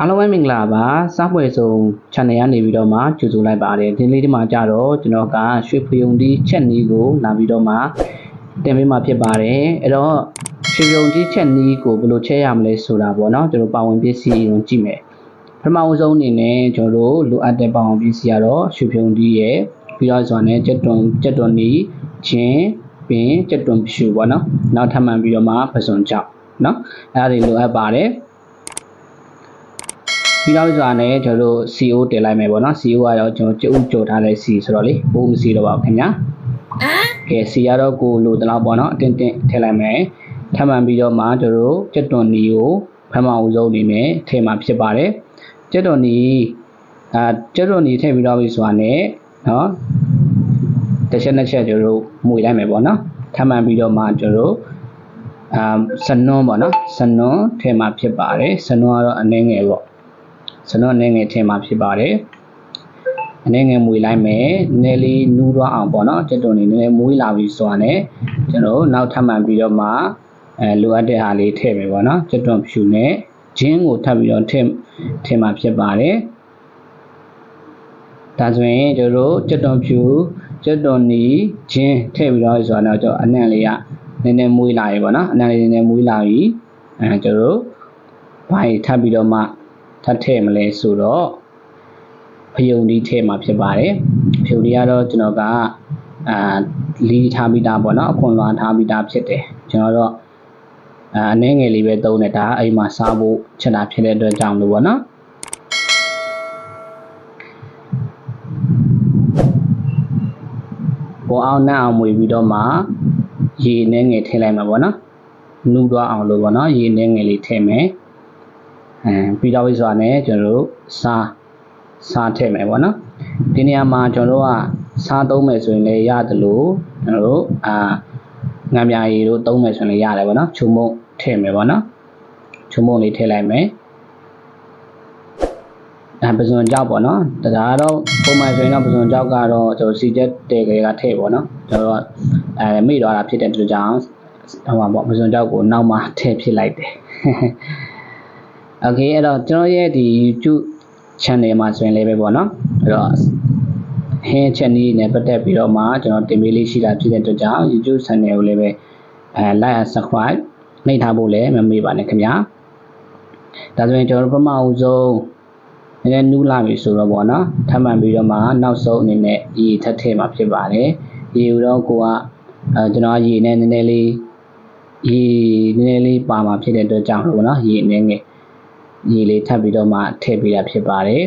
အားလုံးပဲမင်္ဂလာပါစပွဲဆုံး channel ကနေပြီးတော့မှကြိုဆိုလိုက်ပါတယ်ဒီလေးဒီမှာကြတော့ကျွန်တော်ကရွှေဖယုံဒီချက်နီးကိုလာပြီးတော့မှတင်ပေးမှာဖြစ်ပါတယ်အဲ့တော့ရွှေဖယုံဒီချက်နီးကိုဘယ်လိုချက်ရမလဲဆိုတာပေါ့နော်ကျွန်တော်ပါဝင်ပစ္စည်းကိုကြည့်မယ်ပထမအဆုံးအနေနဲ့ကျွန်တော်တို့လိုအပ်တဲ့ပါဝင်ပစ္စည်းကတော့ရွှေဖယုံဒီရဲ့ပြီးတော့ဆိုတော့ချက်တွန်ချက်တွန်နီးချင်းပင်ချက်တွန်ဖြူပေါ့နော်နောက်ထပ်မှန်ပြီးတော့မှပစွန်ကြောက်နော်အဲ့ဒါတွေလိုအပ်ပါတယ် ပြီးတော့ဆိုတာနဲ့ကျွန်တော်တို့ CO တင်လိုက်မယ်ပေါ့နော် CO ကတော့ကျွန်တော်ကြုံကြော်ထားတဲ့ C ဆိုတော့လေဘိုးမရှိတော့ပါဘူးခင်ဗျာကဲ C ကတော့ကိုလိုတလောက်ပေါ့နော်အတင်းတင်းထည့်လိုက်မယ်ထပ်မှန်ပြီးတော့မှကျွန်တော်တို့ကြက်တွန်နီကိုဖမ်းမအောင်ဆုံးအနေနဲ့ထည့်မှာဖြစ်ပါတယ်ကြက်တွန်နီအာကြက်တွန်နီထည့်ပြီးတော့ပြီဆိုတာနဲ့နော်တစ်ချက်နှစ်ချက်ကျွန်တော်တို့မှုလိုက်မယ်ပေါ့နော်ထပ်မှန်ပြီးတော့မှကျွန်တော်တို့အာစနွန်းပေါ့နော်စနွန်းထည့်မှာဖြစ်ပါတယ်စနွန်းကတော့အနှဲငယ်ပေါ့ စနွန်းအနှဲငယ်ထည့်မှာဖြစ်ပါတယ်အနေငယ်မွေလိုက်မယ်နည်းလေးနူးသွားအောင်ပေါ့နော်တက်တုံနေနည်းနည်းမွေးလာပြီဆိုတာနဲ့ကျွန်တော်နောက်ထပ်မှန်ပြီးတော့မှအဲလိုအပ်တဲ့ဟာလေးထည့်မယ်ပေါ့နော်တက်တုံဖြူနဲ့ဂျင်းကိုထပ်ပြီးတော့ထည့်ထည့်မှာဖြစ်ပါတယ်ဒါဆိုရင်ကျွန်တော်တို့တက်တုံဖြူတက်တုံနီဂျင်းထည့်ပြီးတော့ဆိုတာတော့ကျွန်တော်အနံ့လေးကနည်းနည်းမွေးလာပြီပေါ့နော်အနံ့လေးနည်းနည်းမွေးလာပြီအဲကျွန်တော်တို့ဘာထပ်ပြီးတော့မှ ထပ်ထည့်မလဲဆိုတော့ဖယုံဒီထည့်မှာဖြစ်ပါတယ်ဖယုံဒီကတော့ကျွန်တော်ကအာလီထားပြီးသားပေါ့နော်အခွန်လွှာထားပြီးသားဖြစ်တယ်ကျွန်တော်တော့အာအနှဲငယ်လေးပဲသုံးတယ်ဒါအိမ်မှာစားဖို့ချက်တာဖြစ်တဲ့အတွက်ကြောင့်လို့ပေါ့နော်ပေါ်အောင်နှံ့အောင်မွေပြီးတော့မှရေနှဲငယ်ထည့်လိုက်မှာပေါ့နော်နူးသွားအောင်လို့ပေါ့နော်ရေနှဲငယ်လေးထည့်မယ် အဲပြီးတော့ပြီဆိုတာနဲ့ကျွန်တော်တို့စားစားထည့်မယ်ပေါ့နော်ဒီနေရာမှာကျွန်တော်တို့ကစားသုံးမယ်ဆိုရင်လည်းရတယ်လို့ကျွန်တော်တို့အာငံပြာရည်တို့သုံးမယ်ဆိုရင်လည်းရတယ်ပေါ့နော်ချုံမုံထည့်မယ်ပေါ့နော်ချုံမုံလေးထည့်လိုက်မယ်အဲပစွန်ကြောက်ပေါ့နော်ဒါကတော့ပုံမှန်ဆိုရင်တော့ပစွန်ကြောက်ကတော့ကျွန်တော်စီချက်တဲကလေးကထည့်ပေါ့နော်ကျွန်တော်အဲမိသွားတာဖြစ်တဲ့အတွက်ကြောင့်ဟိုပါပေါ့ပစွန်ကြောက်ကိုနောက်မှထည့်ဖြစ်လိုက်တယ် okay အဲ့တော့ကျွန်တော်ရဲ့ဒီ YouTube channel မှာဆိုရင်လည်းပဲပေါ့နော်အဲ့တော့ hand channel နဲ့ပတ်သက်ပြီးတော့မှကျွန်တော်တင်ပေးလေးရှိတာဖြစ်တဲ့အတွက်ကြောင့် YouTube channel ကိုလည်းပဲအဲ like and subscribe နှိပ်ထားဖို့လည်းမမေ့ပါနဲ့ခင်ဗျာဒါဆိုရင်ကျွန်တော်ပမအောင်ဆုံးနည်းနည်းနူးလာပြီဆိုတော့ပေါ့နော်ထပ်မံပြီးတော့မှနောက်ဆုံးအနေနဲ့ရေထက်ထည့်မှာဖြစ်ပါတယ်ရေဦးတော့ကိုကအဲကျွန်တော်ရေနဲ့နည်းနည်းလေးရေနည်းနည်းလေးပါမှာဖြစ်တဲ့အတွက်ကြောင့်ပေါ့နော်ရေနည်းငယ် ရေလေးထပ်ပြီးတော့မှထည့်ပေးတာဖြစ်ပါတယ်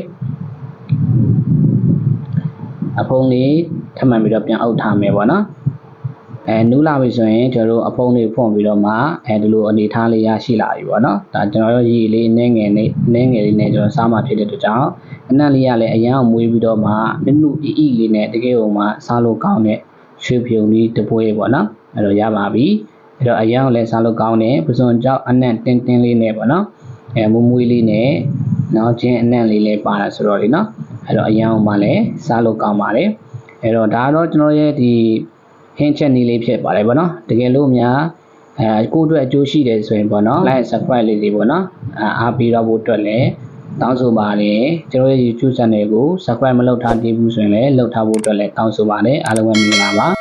အဖုံးလေးထပ်မှန်ပြီးတော့ပြန်အုပ်ထားမယ်ပေါ့နော်အဲနူးလာပြီဆိုရင်ကျွန်တော်တို့အဖုံးလေးဖွင့်ပြီးတော့မှအဲဒီလိုအနေထားလေးရရှိလာပြီပေါ့နော်ဒါကျွန်တော်တို့ရေလေးနည်းငယ်လေးနည်းငယ်လေးနဲ့ကျွန်တော်စားမှဖြစ်တဲ့အတွက်ကြောင့်အနံ့လေးကလည်းအရန်အောင်မွေးပြီးတော့မှနုနုအီအီလေးနဲ့တကယ်ဟိုမှစားလို့ကောင်းတဲ့ရွှေဖြုံလေးတပွဲပေါ့နော်အဲတော့ရပါပြီအဲတော့အရန်ကိုလည်းစားလို့ကောင်းတဲ့ပစွန်ကြောက်အနံ့တင်းတင်းလေးနဲ့ပေါ့နော် အဲမွမွေးလေးနဲ့နောက်ချင်းအနံ့လေးလည်းပါတာဆိုတော့လေနော်အဲ့တော့အရန်အောင်မှလည်းစားလို့ကောင်းပါတယ်အဲ့တော့ဒါတော့ကျွန်တော်ရဲ့ဒီဟင်းချက်နည်းလေးဖြစ်ပါတယ်ဗောနော်တကယ်လို့များအဲကိုယ့်အတွက်အကျိုးရှိတယ်ဆိုရင်ဗောနော် like subscribe လေးတွေဗောနော်အားပေးတော့ဖို့အတွက်လည်းတောင်းဆိုပါတယ်ကျွန်တော်ရဲ့ YouTube channel ကို subscribe မလုပ်ထားသေးဘူးဆိုရင်လည်းလုပ်ထားဖို့အတွက်လည်းတောင်းဆိုပါတယ်အားလုံးပဲမင်္ဂလာပါ